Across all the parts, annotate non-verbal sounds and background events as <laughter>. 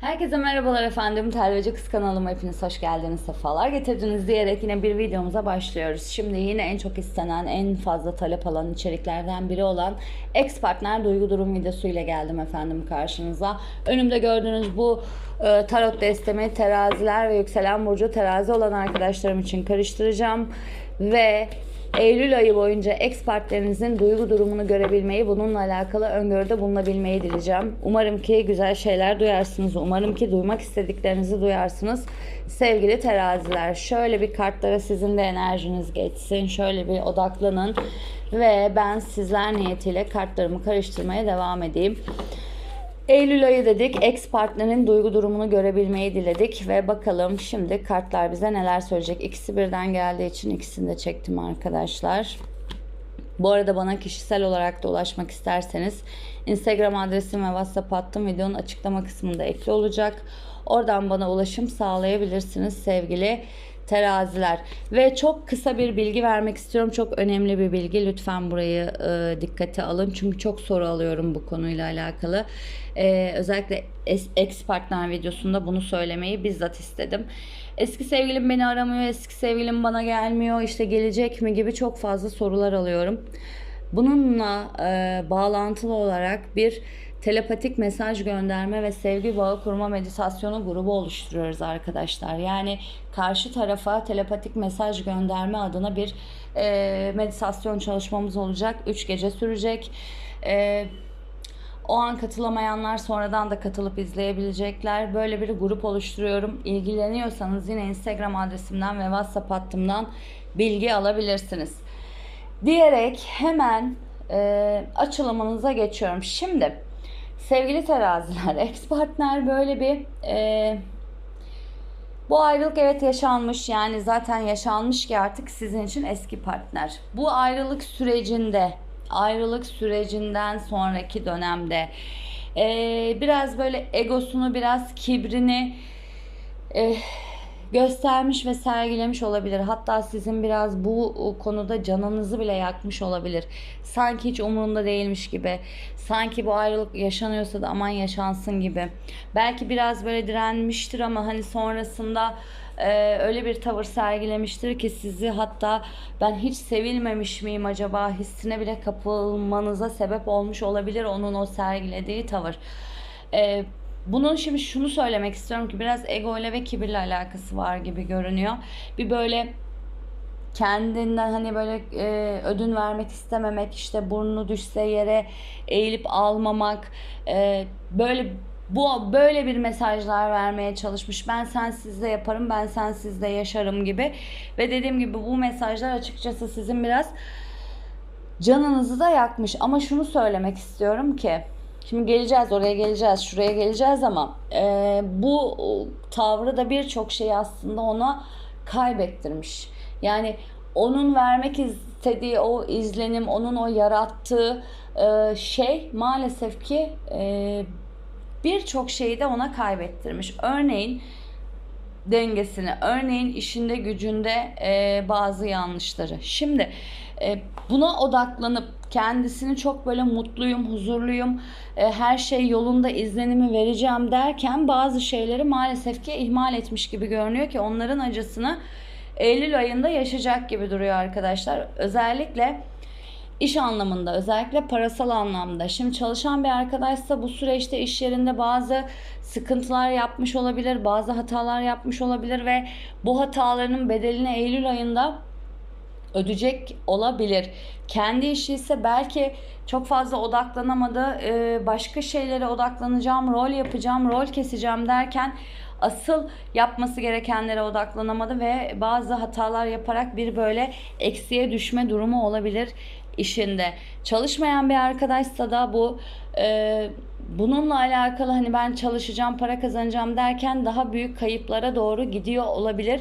Herkese merhabalar efendim. Telveci Kız kanalıma hepiniz hoş geldiniz, sefalar getirdiniz diyerek yine bir videomuza başlıyoruz. Şimdi yine en çok istenen, en fazla talep alan içeriklerden biri olan ex partner duygu durum videosu ile geldim efendim karşınıza. Önümde gördüğünüz bu e, tarot destemi teraziler ve yükselen burcu terazi olan arkadaşlarım için karıştıracağım. Ve Eylül ayı boyunca ex partnerinizin duygu durumunu görebilmeyi, bununla alakalı öngörüde bulunabilmeyi dileyeceğim. Umarım ki güzel şeyler duyarsınız. Umarım ki duymak istediklerinizi duyarsınız. Sevgili teraziler, şöyle bir kartlara sizin de enerjiniz geçsin. Şöyle bir odaklanın ve ben sizler niyetiyle kartlarımı karıştırmaya devam edeyim. Eylül ayı dedik. Ex partnerin duygu durumunu görebilmeyi diledik ve bakalım şimdi kartlar bize neler söyleyecek. İkisi birden geldiği için ikisini de çektim arkadaşlar. Bu arada bana kişisel olarak da ulaşmak isterseniz Instagram adresim ve WhatsApp hattım videonun açıklama kısmında ekli olacak. Oradan bana ulaşım sağlayabilirsiniz sevgili teraziler. Ve çok kısa bir bilgi vermek istiyorum. Çok önemli bir bilgi. Lütfen burayı e, dikkate alın. Çünkü çok soru alıyorum bu konuyla alakalı. E, özellikle ex partner videosunda bunu söylemeyi bizzat istedim. Eski sevgilim beni aramıyor, eski sevgilim bana gelmiyor, işte gelecek mi gibi çok fazla sorular alıyorum. Bununla e, bağlantılı olarak bir telepatik mesaj gönderme ve sevgi bağı kurma meditasyonu grubu oluşturuyoruz arkadaşlar. Yani karşı tarafa telepatik mesaj gönderme adına bir e, meditasyon çalışmamız olacak. 3 gece sürecek. E, o an katılamayanlar sonradan da katılıp izleyebilecekler. Böyle bir grup oluşturuyorum. İlgileniyorsanız yine Instagram adresimden ve WhatsApp hattımdan bilgi alabilirsiniz. Diyerek hemen e, açılımınıza geçiyorum. Şimdi sevgili teraziler, <laughs> ex partner böyle bir e, bu ayrılık evet yaşanmış yani zaten yaşanmış ki artık sizin için eski partner. Bu ayrılık sürecinde ayrılık sürecinden sonraki dönemde eee, biraz böyle egosunu biraz kibrini eh, göstermiş ve sergilemiş olabilir. Hatta sizin biraz bu konuda canınızı bile yakmış olabilir. Sanki hiç umurunda değilmiş gibi. Sanki bu ayrılık yaşanıyorsa da aman yaşansın gibi. Belki biraz böyle direnmiştir ama hani sonrasında e, öyle bir tavır sergilemiştir ki sizi hatta ben hiç sevilmemiş miyim acaba hissine bile kapılmanıza sebep olmuş olabilir onun o sergilediği tavır. E, bunun şimdi şunu söylemek istiyorum ki biraz ego ile ve kibirle alakası var gibi görünüyor. Bir böyle kendinden hani böyle e, ödün vermek istememek işte burnu düşse yere eğilip almamak e, böyle bu böyle bir mesajlar vermeye çalışmış. Ben sensizde yaparım, ben sensizde yaşarım gibi. Ve dediğim gibi bu mesajlar açıkçası sizin biraz canınızı da yakmış. Ama şunu söylemek istiyorum ki Şimdi geleceğiz oraya geleceğiz şuraya geleceğiz ama e, bu tavrı da birçok şeyi aslında ona kaybettirmiş. Yani onun vermek istediği o izlenim, onun o yarattığı e, şey maalesef ki e, birçok şeyi de ona kaybettirmiş. Örneğin dengesini, örneğin işinde gücünde e, bazı yanlışları. Şimdi e, buna odaklanıp kendisini çok böyle mutluyum, huzurluyum, e, her şey yolunda izlenimi vereceğim derken bazı şeyleri maalesef ki ihmal etmiş gibi görünüyor ki onların acısını Eylül ayında yaşayacak gibi duruyor arkadaşlar. Özellikle iş anlamında özellikle parasal anlamda. Şimdi çalışan bir arkadaşsa bu süreçte iş yerinde bazı sıkıntılar yapmış olabilir, bazı hatalar yapmış olabilir ve bu hatalarının bedelini Eylül ayında ödeyecek olabilir. Kendi işi ise belki çok fazla odaklanamadı. Ee, başka şeylere odaklanacağım, rol yapacağım, rol keseceğim derken asıl yapması gerekenlere odaklanamadı ve bazı hatalar yaparak bir böyle eksiye düşme durumu olabilir işinde. Çalışmayan bir arkadaşsa da bu e, bununla alakalı hani ben çalışacağım, para kazanacağım derken daha büyük kayıplara doğru gidiyor olabilir.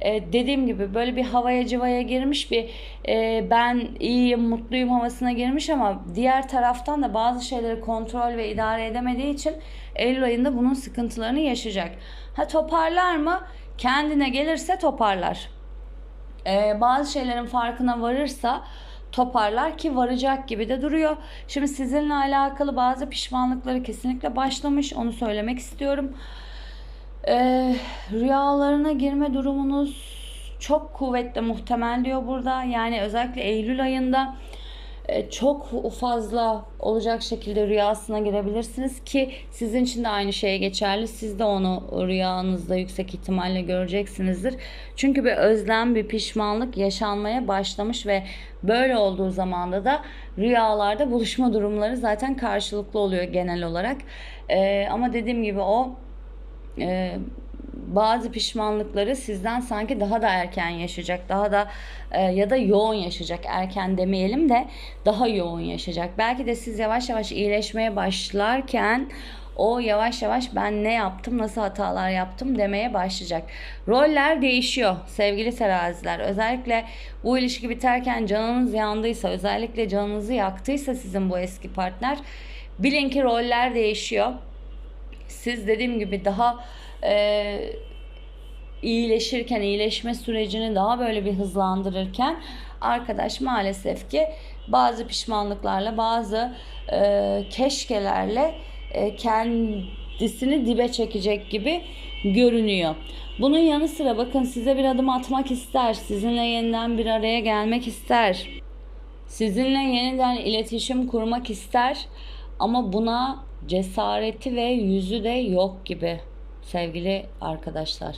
Ee, dediğim gibi böyle bir havaya civaya girmiş bir e, ben iyiyim mutluyum havasına girmiş ama diğer taraftan da bazı şeyleri kontrol ve idare edemediği için Eylül ayında bunun sıkıntılarını yaşayacak. Ha toparlar mı? Kendine gelirse toparlar. Ee, bazı şeylerin farkına varırsa toparlar ki varacak gibi de duruyor. Şimdi sizinle alakalı bazı pişmanlıkları kesinlikle başlamış. Onu söylemek istiyorum. Ee, rüyalarına girme durumunuz çok kuvvetli muhtemel diyor burada. Yani özellikle Eylül ayında e, çok fazla olacak şekilde rüyasına girebilirsiniz ki sizin için de aynı şey geçerli. Siz de onu rüyanızda yüksek ihtimalle göreceksinizdir. Çünkü bir özlem, bir pişmanlık yaşanmaya başlamış ve böyle olduğu zamanda da rüyalarda buluşma durumları zaten karşılıklı oluyor genel olarak. Ee, ama dediğim gibi o e, bazı pişmanlıkları sizden sanki daha da erken yaşayacak, daha da e, ya da yoğun yaşayacak. Erken demeyelim de daha yoğun yaşayacak. Belki de siz yavaş yavaş iyileşmeye başlarken o yavaş yavaş ben ne yaptım, nasıl hatalar yaptım demeye başlayacak. Roller değişiyor sevgili teraziler. Özellikle bu ilişki biterken canınız yandıysa, özellikle canınızı yaktıysa sizin bu eski partner bilin ki roller değişiyor. Siz dediğim gibi daha e, iyileşirken, iyileşme sürecini daha böyle bir hızlandırırken arkadaş maalesef ki bazı pişmanlıklarla, bazı e, keşkelerle e, kendisini dibe çekecek gibi görünüyor. Bunun yanı sıra bakın size bir adım atmak ister, sizinle yeniden bir araya gelmek ister, sizinle yeniden iletişim kurmak ister ama buna cesareti ve yüzü de yok gibi sevgili arkadaşlar.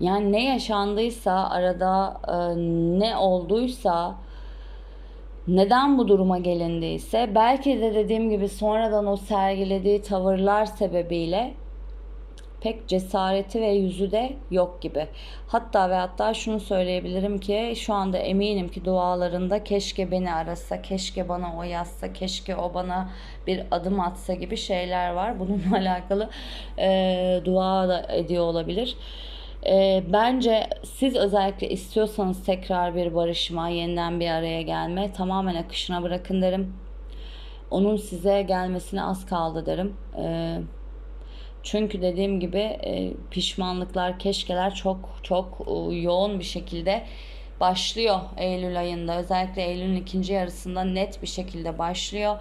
Yani ne yaşandıysa arada e, ne olduysa neden bu duruma gelindiyse belki de dediğim gibi sonradan o sergilediği tavırlar sebebiyle pek cesareti ve yüzü de yok gibi. Hatta ve hatta şunu söyleyebilirim ki şu anda eminim ki dualarında keşke beni arasa, keşke bana o yazsa, keşke o bana bir adım atsa gibi şeyler var. Bununla <laughs> alakalı e, dua da ediyor olabilir. E, bence siz özellikle istiyorsanız tekrar bir barışma, yeniden bir araya gelme tamamen akışına bırakın derim. Onun size gelmesine az kaldı derim. Eee çünkü dediğim gibi e, pişmanlıklar, keşkeler çok çok e, yoğun bir şekilde başlıyor Eylül ayında. Özellikle Eylül'ün ikinci yarısında net bir şekilde başlıyor.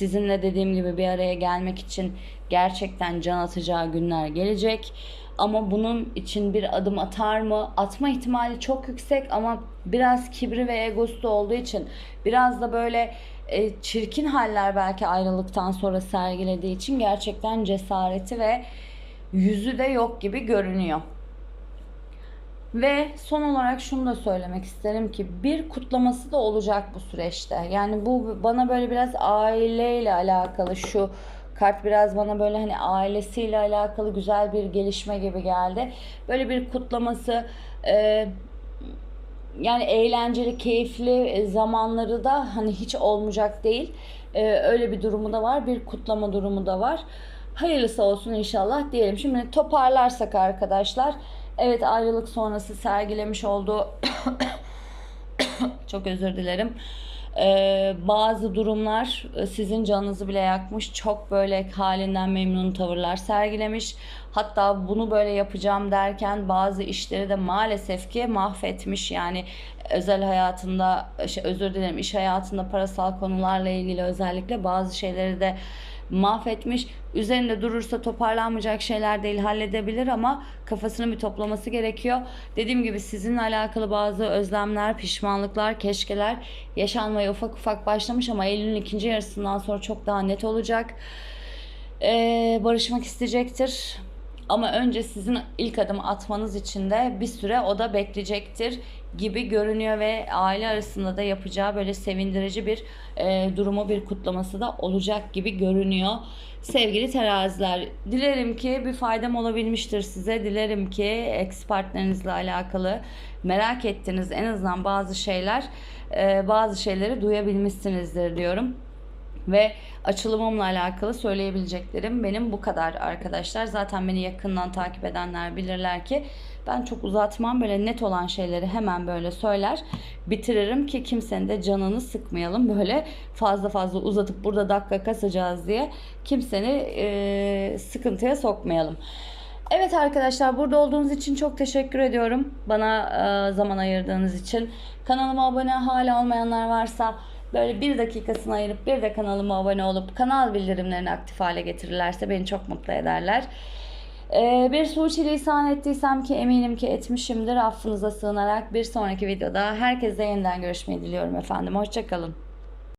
Sizinle dediğim gibi bir araya gelmek için gerçekten can atacağı günler gelecek. Ama bunun için bir adım atar mı? Atma ihtimali çok yüksek ama biraz kibri ve egosu olduğu için biraz da böyle e, çirkin haller belki ayrılıktan sonra sergilediği için gerçekten cesareti ve yüzü de yok gibi görünüyor. Ve son olarak şunu da söylemek isterim ki bir kutlaması da olacak bu süreçte. Yani bu bana böyle biraz aileyle alakalı şu kart biraz bana böyle hani ailesiyle alakalı güzel bir gelişme gibi geldi. Böyle bir kutlaması e, yani eğlenceli, keyifli zamanları da hani hiç olmayacak değil. Ee, öyle bir durumu da var. Bir kutlama durumu da var. Hayırlısı olsun inşallah diyelim. Şimdi toparlarsak arkadaşlar. Evet ayrılık sonrası sergilemiş olduğu <coughs> çok özür dilerim. Ee, bazı durumlar e, sizin canınızı bile yakmış. Çok böyle halinden memnun tavırlar sergilemiş. Hatta bunu böyle yapacağım derken bazı işleri de maalesef ki mahvetmiş. Yani özel hayatında, şey, özür dilerim iş hayatında parasal konularla ilgili özellikle bazı şeyleri de mahvetmiş. Üzerinde durursa toparlanmayacak şeyler değil halledebilir ama kafasını bir toplaması gerekiyor. Dediğim gibi sizinle alakalı bazı özlemler, pişmanlıklar, keşkeler yaşanmaya ufak ufak başlamış ama Eylül'ün ikinci yarısından sonra çok daha net olacak. Ee, barışmak isteyecektir. Ama önce sizin ilk adım atmanız için de bir süre o da bekleyecektir gibi görünüyor ve aile arasında da yapacağı böyle sevindirici bir e, durumu bir kutlaması da olacak gibi görünüyor. Sevgili teraziler dilerim ki bir faydam olabilmiştir size. Dilerim ki ex partnerinizle alakalı merak ettiğiniz en azından bazı şeyler e, bazı şeyleri duyabilmişsinizdir diyorum. Ve açılımımla alakalı söyleyebileceklerim benim bu kadar arkadaşlar. Zaten beni yakından takip edenler bilirler ki ben çok uzatmam böyle net olan şeyleri hemen böyle söyler bitiririm ki kimsenin de canını sıkmayalım böyle fazla fazla uzatıp burada dakika kasacağız diye kimseni e, sıkıntıya sokmayalım. Evet arkadaşlar burada olduğunuz için çok teşekkür ediyorum. Bana e, zaman ayırdığınız için. Kanalıma abone hala olmayanlar varsa böyle bir dakikasını ayırıp bir de kanalıma abone olup kanal bildirimlerini aktif hale getirirlerse beni çok mutlu ederler. E, bir suçilisan ettiysem ki eminim ki etmişimdir. Affınıza sığınarak bir sonraki videoda herkese yeniden görüşmeyi diliyorum efendim. Hoşçakalın.